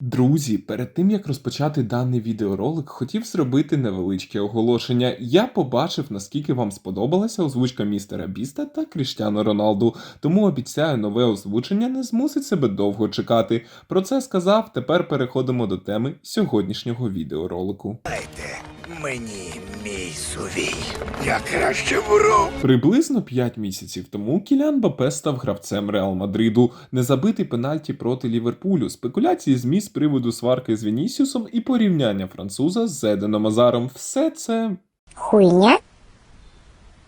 Друзі, перед тим як розпочати даний відеоролик, хотів зробити невеличке оголошення. Я побачив, наскільки вам сподобалася озвучка містера Біста та Кріштяна Роналду, тому обіцяю, нове озвучення не змусить себе довго чекати. Про це сказав. Тепер переходимо до теми сьогоднішнього відеоролику. Дайте мені мій сувій. Я краще вру. Приблизно 5 місяців тому Кілян Бапе став гравцем Реал Мадриду, незабитий пенальті проти Ліверпулю, спекуляції ЗМІ з приводу сварки з Вінісіусом і порівняння француза з Еденом Азаром. Все це хуйня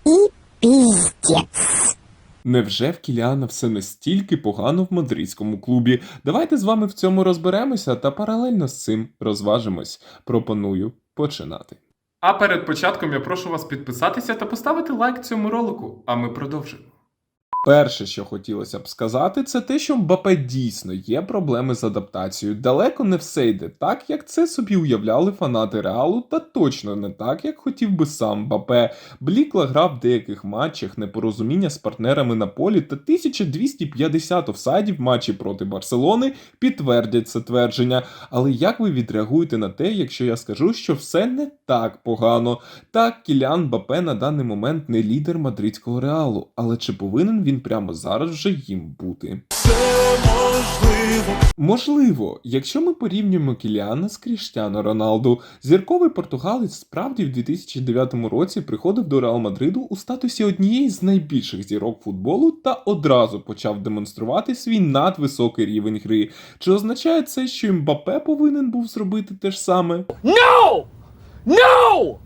и пиздец. Невже в Кіліана все настільки погано в мадридському клубі? Давайте з вами в цьому розберемося та паралельно з цим розважимось. Пропоную починати. А перед початком я прошу вас підписатися та поставити лайк цьому ролику, а ми продовжимо. Перше, що хотілося б сказати, це те, що Мбапе дійсно є проблеми з адаптацією. Далеко не все йде так, як це собі уявляли фанати Реалу, та точно не так, як хотів би сам Мбапе. Блікла грав в деяких матчах, непорозуміння з партнерами на полі та 1250 офсайдів в матчі проти Барселони підтвердять це твердження. Але як ви відреагуєте на те, якщо я скажу, що все не так погано? Так, Кілян Бапе на даний момент не лідер мадридського реалу, але чи повинен він прямо зараз вже їм бути? Можливо, Можливо, якщо ми порівнюємо Кіліана з Кріштіано Роналду, зірковий португалець справді в 2009 році приходив до Реал Мадриду у статусі однієї з найбільших зірок футболу та одразу почав демонструвати свій надвисокий рівень гри. Чи означає це, що Мбапе повинен був зробити те ж саме? No! No!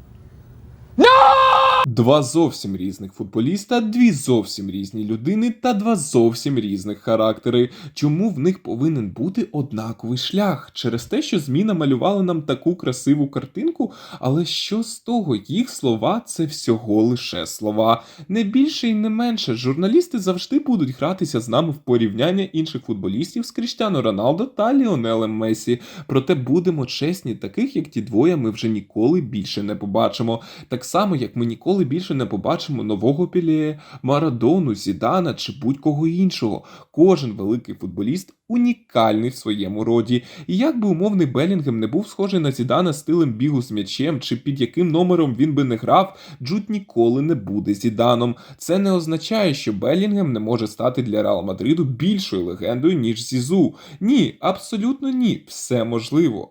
Два зовсім різних футболіста, дві зовсім різні людини та два зовсім різних характери. Чому в них повинен бути однаковий шлях? Через те, що ЗМІ намалювали нам таку красиву картинку, але що з того? Їх слова це всього лише слова. Не більше і не менше. Журналісти завжди будуть гратися з нами в порівняння інших футболістів з Кріштіано Роналдо та Ліонелем Месі. Проте будемо чесні, таких як ті двоє, ми вже ніколи більше не побачимо. Так само, як ми ніколи більше не побачимо нового Піле, Марадону, Зідана чи будь-кого іншого. Кожен великий футболіст унікальний в своєму роді. І як би умовний Белінгем не був схожий на Зідана стилем бігу з м'ячем, чи під яким номером він би не грав, Джуд ніколи не буде Зіданом. Це не означає, що Белінгем не може стати для Реал Мадриду більшою легендою, ніж Зізу. Ні, абсолютно ні, все можливо.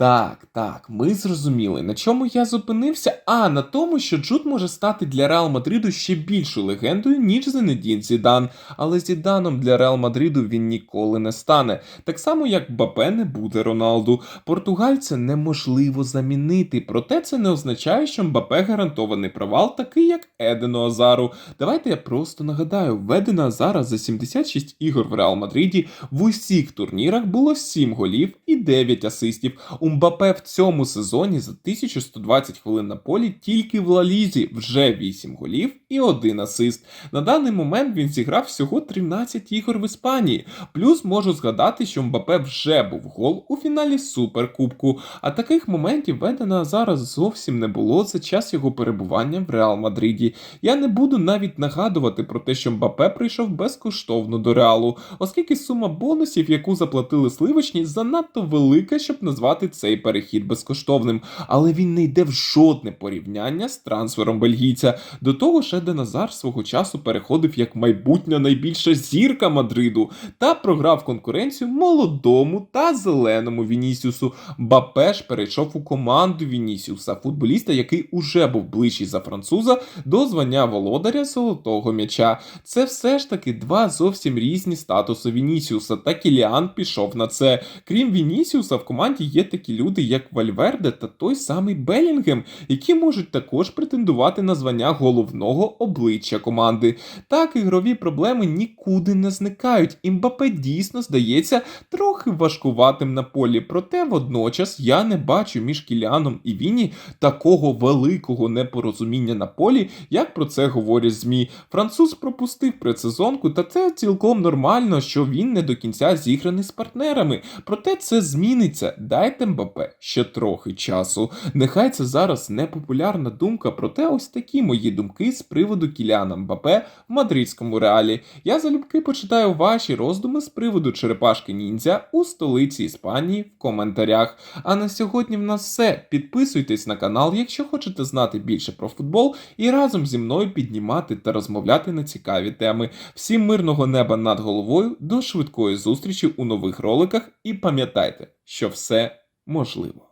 Так, так, ми зрозуміли, на чому я зупинився, а на тому, що Джуд може стати для Реал Мадриду ще більшою легендою, ніж Зенедін Зідан. Але Зіданом для Реал Мадриду він ніколи не стане. Так само, як Бапе не буде Роналду. Португальця неможливо замінити, проте це не означає, що Мбапе гарантований провал, такий як Едену Азару. Давайте я просто нагадаю, в Едена Азара за 76 ігор в Реал Мадриді в усіх турнірах було 7 голів і 9 асистів. У Мбапе в цьому сезоні за 1120 хвилин на полі тільки в Лалізі вже 8 голів і 1 асист. На даний момент він зіграв всього 13 ігор в Іспанії. Плюс можу згадати, що Мбапе вже був гол у фіналі Суперкубку. А таких моментів Ведена зараз зовсім не було за час його перебування в Реал Мадриді. Я не буду навіть нагадувати про те, що Мбапе прийшов безкоштовно до Реалу, оскільки сума бонусів, яку заплатили сливочні, занадто велика, щоб назвати цей перехід безкоштовним. Але він не йде в жодне порівняння з трансфером бельгійця. До того ж, Еден Азар свого часу переходив як майбутня найбільша зірка Мадриду та програв конкуренцію молодому та зеленому Вінісіусу. Бапе ж перейшов у команду Вінісіуса, футболіста, який уже був ближчий за француза до звання володаря золотого м'яча. Це все ж таки два зовсім різні статуси Вінісіуса, та Кіліан пішов на це. Крім Вінісіуса, в команді є такі люди, як Вальверде та той самий Белінгем, які можуть також претендувати на звання головного обличчя команди. Так, ігрові проблеми нікуди не зникають. І Мбапе дійсно здається трохи важкуватим на полі. Проте водночас я не бачу між Кіліаном і Віні такого великого непорозуміння на полі, як про це говорять ЗМІ. Француз пропустив предсезонку, та це цілком нормально, що він не до кінця зіграний з партнерами. Проте це зміниться. Дайте Мбапе ще трохи часу. Нехай це зараз непопулярна думка, проте ось такі мої думки з приводу Кіліана Мбапе в мадридському реалі. Я залюбки почитаю ваші роздуми з приводу черепашки ніндзя у столиці Іспанії в коментарях. А на сьогодні в нас все. Підписуйтесь на канал, якщо хочете знати більше про футбол, і разом зі мною піднімати та розмовляти на цікаві теми. Всім мирного неба над головою, до швидкої зустрічі у нових роликах і пам'ятайте, що все можливо.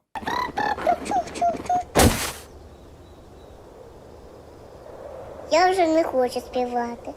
Я вже не хочу співати.